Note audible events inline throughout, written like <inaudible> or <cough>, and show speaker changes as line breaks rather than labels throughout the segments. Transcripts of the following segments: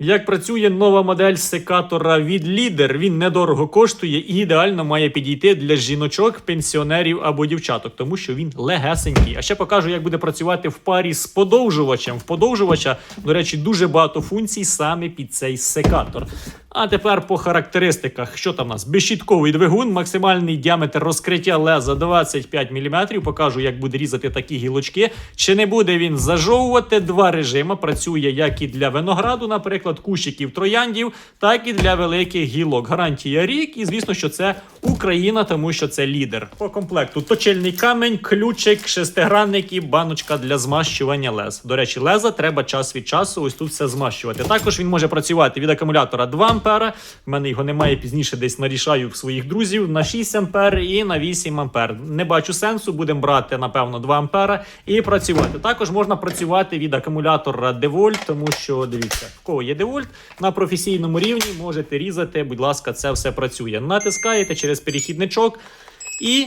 Як працює нова модель секатора від лідер, він недорого коштує і ідеально має підійти для жіночок, пенсіонерів або дівчаток, тому що він легесенький. А ще покажу, як буде працювати в парі з подовжувачем. В подовжувача, до речі, дуже багато функцій саме під цей секатор. А тепер по характеристиках, що там у нас? Безщітковий двигун, максимальний діаметр розкриття леза 25 мм. Покажу, як буде різати такі гілочки. Чи не буде він зажовувати? Два режими. Працює як і для винограду, наприклад, кущиків трояндів, так і для великих гілок. Гарантія рік, і звісно, що це Україна, тому що це лідер. По комплекту точильний камень, ключик, шестигранник і баночка для змащування лез. До речі, леза треба час від часу. Ось тут все змащувати. Також він може працювати від акумулятора 2 ампера. В мене його немає пізніше, десь нарішаю в своїх друзів на 6 ампер і на 8 ампер. Не бачу сенсу, будемо брати напевно 2 ампера і працювати. Також можна працювати від акумулятора Девольт, тому що дивіться, в кого є Девольт на професійному рівні можете різати. Будь ласка, це все працює. Натискаєте через перехідничок і.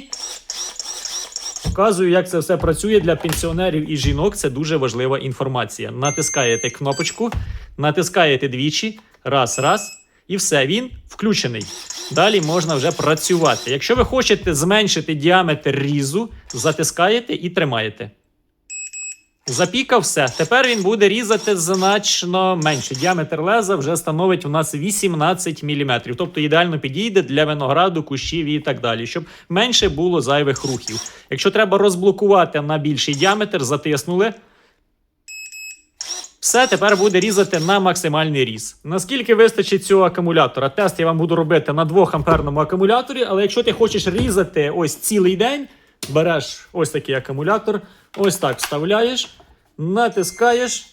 Показую, як це все працює для пенсіонерів і жінок. Це дуже важлива інформація. Натискаєте кнопочку, натискаєте двічі, раз, раз, і все, він включений. Далі можна вже працювати. Якщо ви хочете зменшити діаметр різу, затискаєте і тримаєте. Запікав все. Тепер він буде різати значно менше. Діаметр леза вже становить у нас 18 мм. Тобто ідеально підійде для винограду, кущів і так далі, щоб менше було зайвих рухів. Якщо треба розблокувати на більший діаметр, затиснули. Все тепер буде різати на максимальний різ. Наскільки вистачить цього акумулятора? Тест я вам буду робити на 2 амперному акумуляторі, але якщо ти хочеш різати ось цілий день, береш ось такий акумулятор, ось так вставляєш, натискаєш.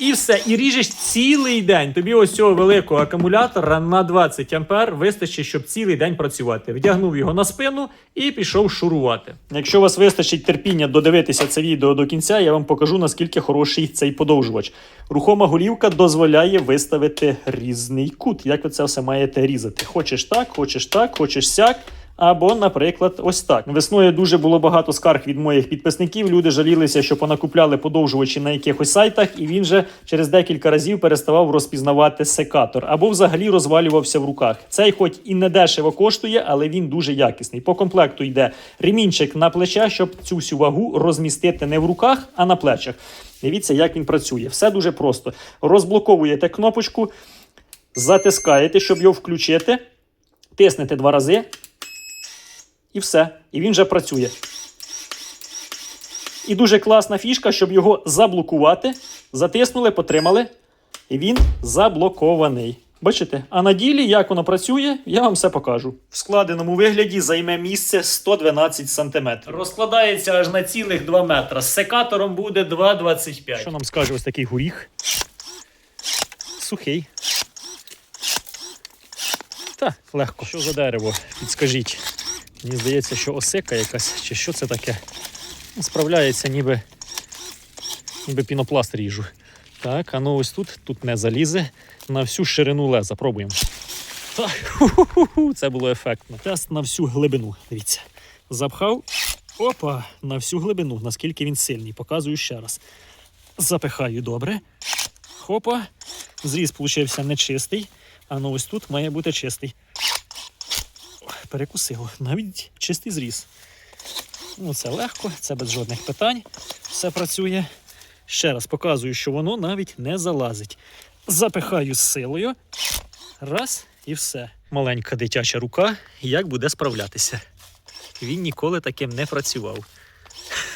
І все, і ріжеш цілий день. Тобі ось цього великого акумулятора на 20 ампер вистачить, щоб цілий день працювати. Вдягнув його на спину і пішов шурувати. Якщо у вас вистачить терпіння додивитися це відео до кінця, я вам покажу наскільки хороший цей подовжувач. Рухома голівка дозволяє виставити різний кут. Як ви це все маєте різати? Хочеш так, хочеш так, хочеш сяк. Або, наприклад, ось так. Весною дуже було багато скарг від моїх підписників. Люди жалілися, що понакупляли подовжувачі на якихось сайтах, і він же через декілька разів переставав розпізнавати секатор або взагалі розвалювався в руках. Цей, хоч і не дешево коштує, але він дуже якісний. По комплекту йде ремінчик на плеча, щоб цю всю вагу розмістити не в руках, а на плечах. Дивіться, як він працює. Все дуже просто. Розблоковуєте кнопочку, затискаєте, щоб його включити, тиснете два рази. І все. І він вже працює. І дуже класна фішка, щоб його заблокувати. Затиснули, потримали. І він заблокований. Бачите? А на ділі, як воно працює, я вам все покажу. В складеному вигляді займе місце 112 см. Розкладається аж на цілих 2 метра. З секатором буде 2,25. Що нам скаже ось такий горіх? Сухий. Та, легко. Що за дерево? Підскажіть. Мені здається, що осика якась, чи що це таке. Ну, Справляється, ніби, ніби пінопласт ріжу. Так, а ну ось тут, тут не залізе на всю ширину леза. Пробуємо. Так, ху-ху-ху, це було ефектно. Тест на всю глибину. Дивіться. Запхав. Опа, на всю глибину, наскільки він сильний. Показую ще раз. Запихаю добре. Хопа. Зріз получився нечистий. А ну ось тут має бути чистий перекусило. Навіть чистий зріз. Ну, це легко, це без жодних питань. Все працює. Ще раз показую, що воно навіть не залазить. Запихаю силою. Раз і все. Маленька дитяча рука, як буде справлятися. Він ніколи таким не працював.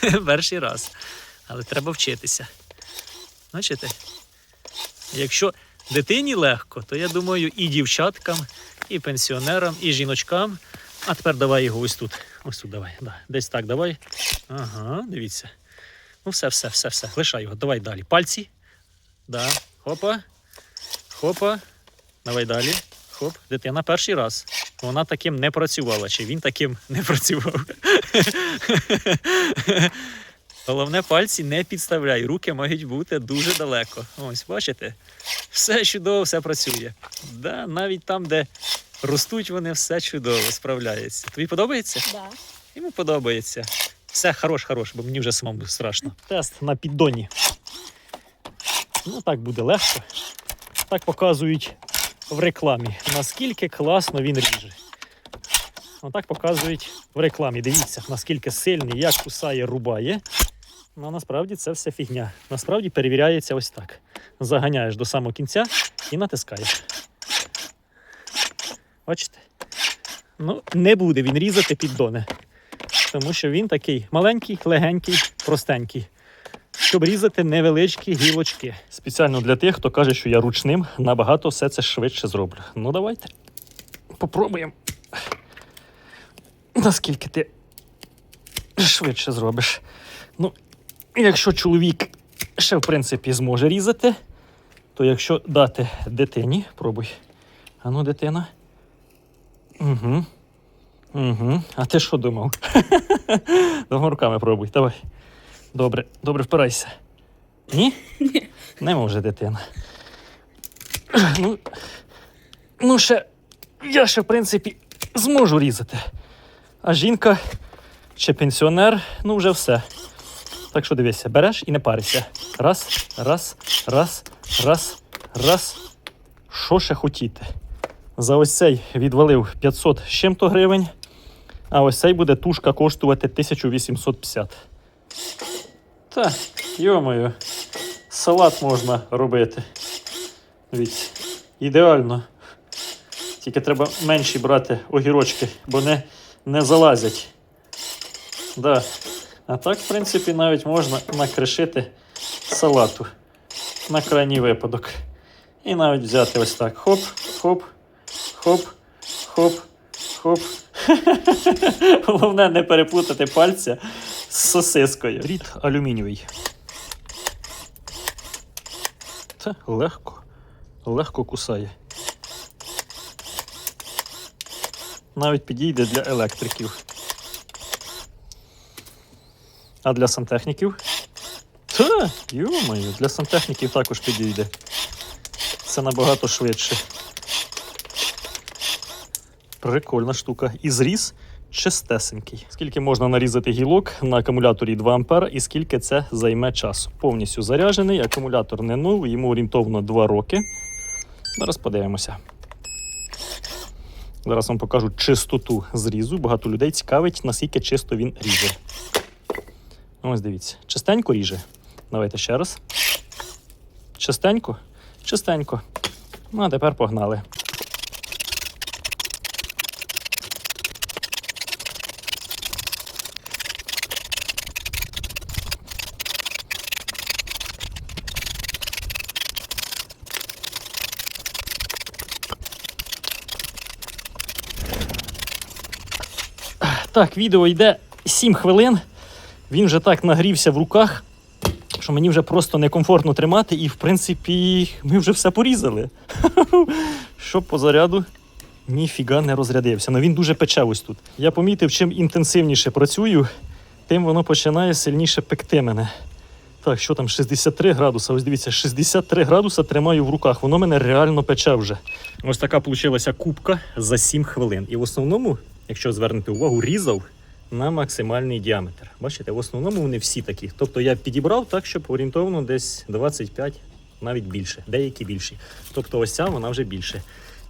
<laughs> Перший раз. Але треба вчитися. Бачите? Якщо дитині легко, то я думаю, і дівчаткам, і пенсіонерам, і жіночкам. А тепер давай його ось тут. Ось тут давай. Да. Десь так давай. Ага, дивіться. Ну, все, все, все, все. Лишай його. Давай далі. Пальці. Да. Хопа. Хопа. Давай далі. Хоп. Дитина перший раз. Вона таким не працювала. Чи він таким не працював? <laughs> Головне, пальці не підставляй. Руки мають бути дуже далеко. Ось, бачите? Все чудово, все працює. Да, навіть там, де ростуть вони, все чудово справляється. Тобі подобається?
Да.
Йому подобається. Все хорош, хорош, бо мені вже самому страшно. Тест на піддоні. Ну так буде легко. Так показують в рекламі, наскільки класно він ріже. Отак показують в рекламі. Дивіться, наскільки сильний, як кусає, рубає. Ну, насправді це все фігня. Насправді перевіряється ось так. Заганяєш до самого кінця і натискаєш. Бачите? Ну, не буде він різати піддони. Тому що він такий маленький, легенький, простенький. Щоб різати невеличкі гілочки. Спеціально для тих, хто каже, що я ручним, набагато все це швидше зроблю. Ну, давайте. Попробуємо. Наскільки ти швидше зробиш. Ну, якщо чоловік ще, в принципі, зможе різати, то якщо дати дитині, пробуй. Ану, дитина. Угу. Угу. А ти що думав? <laughs> Двома руками пробуй. Давай. Добре, добре, впирайся. Ні? Ні. Не може дитина. Ну, ну ще, я ще, в принципі, зможу різати. А жінка чи пенсіонер, ну вже все. Так що дивися, береш і не парися. Раз, раз, раз, раз, раз. Що ще хотіти? За ось цей відвалив 500 з чим-то гривень, а ось цей буде тушка коштувати 1850. Та, йомою, салат можна робити. Дивіться, ідеально. Тільки треба менші брати огірочки, бо не, не залазять. Да. А так, в принципі, навіть можна накришити салату на крайній випадок. І навіть взяти ось так. Хоп, хоп, хоп, хоп, хоп. <laughs> Головне не переплутати пальця з сосискою. Дріт алюмінієвий. Це легко, легко кусає. Навіть підійде для електриків. А для сантехніків? Та, йомаю, для сантехніків також підійде. Це набагато швидше. Прикольна штука. І зріз чистесенький. Скільки можна нарізати гілок на акумуляторі 2 А і скільки це займе часу. Повністю заряджений, акумулятор не новий, йому орієнтовно 2 роки. Зараз подивимося. Зараз вам покажу чистоту зрізу. Багато людей цікавить, наскільки чисто він ріже. Ось дивіться, чистенько ріже. Давайте ще раз. Чистенько, чистенько. Ну, а тепер погнали. Так, відео йде 7 хвилин. Він вже так нагрівся в руках, що мені вже просто некомфортно тримати, і, в принципі, ми вже все порізали. <laughs> Що по заряду ніфіга не розрядився. Ну він дуже пече ось тут. Я помітив, чим інтенсивніше працюю, тим воно починає сильніше пекти мене. Так, що там, 63 градуса. Ось дивіться, 63 градуса тримаю в руках. Воно мене реально пече вже. Ось така вийшла кубка за 7 хвилин. І в основному, якщо звернете увагу, різав на максимальний діаметр. Бачите, в основному вони всі такі. Тобто я підібрав так, щоб орієнтовно десь 25, навіть більше, деякі більші. Тобто ось ця вона вже більше.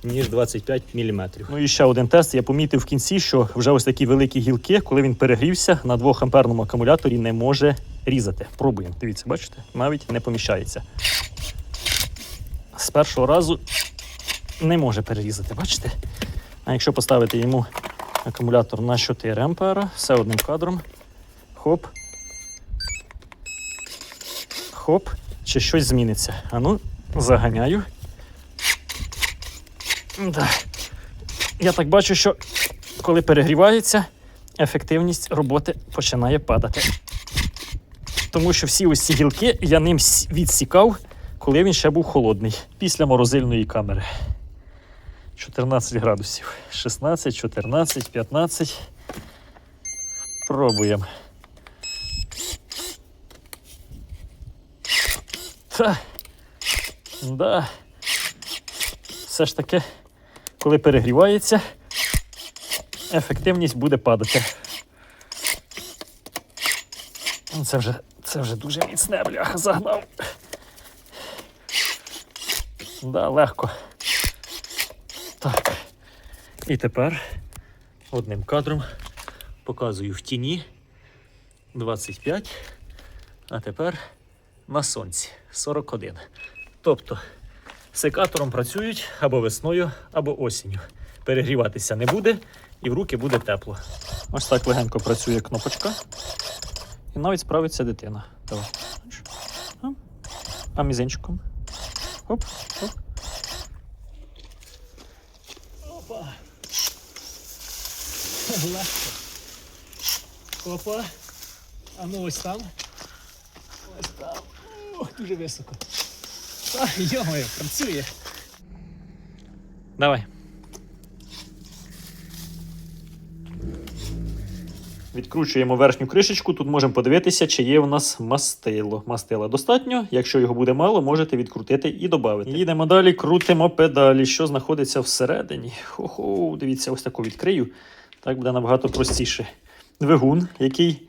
Ніж 25 мм. Ну і ще один тест. Я помітив в кінці, що вже ось такі великі гілки, коли він перегрівся на 2 амперному акумуляторі, не може різати. Пробуємо. Дивіться, бачите? Навіть не поміщається. З першого разу не може перерізати, бачите? А якщо поставити йому акумулятор на 4 ампера, все одним кадром. Хоп. Хоп. Чи щось зміниться. А ну, заганяю. Да. Я так бачу, що коли перегрівається, ефективність роботи починає падати. Тому що всі ось ці гілки я ним відсікав, коли він ще був холодний, після морозильної камери. 14 градусів. 16, 14, 15. Пробуємо. Та. Да. Все ж таки, коли перегрівається, ефективність буде падати. Ну, Це вже, це вже дуже міцне, бляха, загнав. Да, легко. І тепер одним кадром показую в тіні 25, а тепер на сонці 41. Тобто секатором працюють або весною, або осінню. Перегріватися не буде і в руки буде тепло. Ось так легенько працює кнопочка. І навіть справиться дитина. Давай. А? Мізинчиком. Хоп, хоп. Опа. Легко. Опа. А ну ось там. Ось там. Ох, дуже високо. Йомаю, працює. Давай. Відкручуємо верхню кришечку. Тут можемо подивитися, чи є у нас мастило. Мастила достатньо. Якщо його буде мало, можете відкрутити і додати. Їдемо далі, крутимо педалі, що знаходиться всередині. Хо-хо, дивіться, ось таку відкрию. Так буде набагато простіше. Двигун, який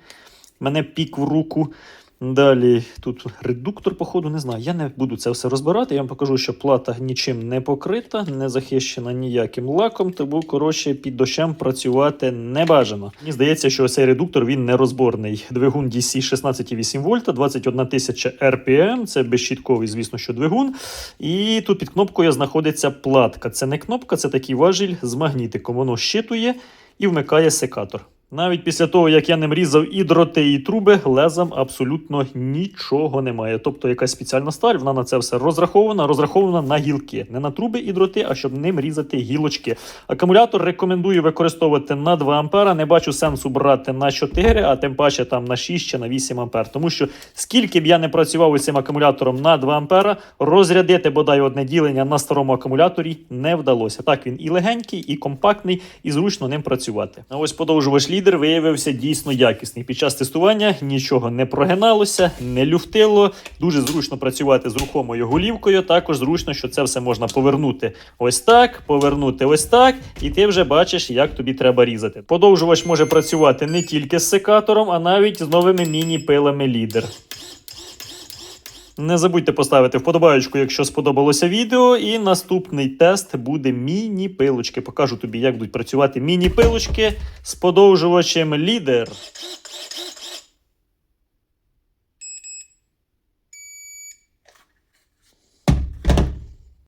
мене пік в руку. Далі тут редуктор, походу, не знаю. Я не буду це все розбирати. Я вам покажу, що плата нічим не покрита, не захищена ніяким лаком, тому коротше під дощем працювати не бажано. Мені здається, що цей редуктор він нерозборний. Двигун DC 16,8 вольта, 21 тисяча RPM. Це безщітковий, звісно, що двигун. І тут під кнопкою знаходиться платка. Це не кнопка, це такий важіль з магнітиком. Воно щитує і вмикає секатор. Навіть після того, як я ним різав і дроти, і труби, лезам абсолютно нічого немає. Тобто якась спеціальна сталь, вона на це все розрахована, розрахована на гілки. Не на труби і дроти, а щоб ним різати гілочки. Акумулятор рекомендую використовувати на 2 ампера. Не бачу сенсу брати на 4, а тим паче там на 6 чи на 8 ампер. Тому що скільки б я не працював із цим акумулятором на 2 ампера, розрядити бодай одне ділення на старому акумуляторі не вдалося. Так він і легенький, і компактний, і зручно ним працювати. А ось подовжувач лідер виявився дійсно якісний. Під час тестування нічого не прогиналося, не люфтило. Дуже зручно працювати з рухомою голівкою. Також зручно, що це все можна повернути ось так, повернути ось так, і ти вже бачиш, як тобі треба різати. Подовжувач може працювати не тільки з секатором, а навіть з новими міні-пилами лідер. Не забудьте поставити вподобаючку, якщо сподобалося відео. І наступний тест буде міні-пилочки. Покажу тобі, як будуть працювати міні-пилочки з подовжувачем лідер.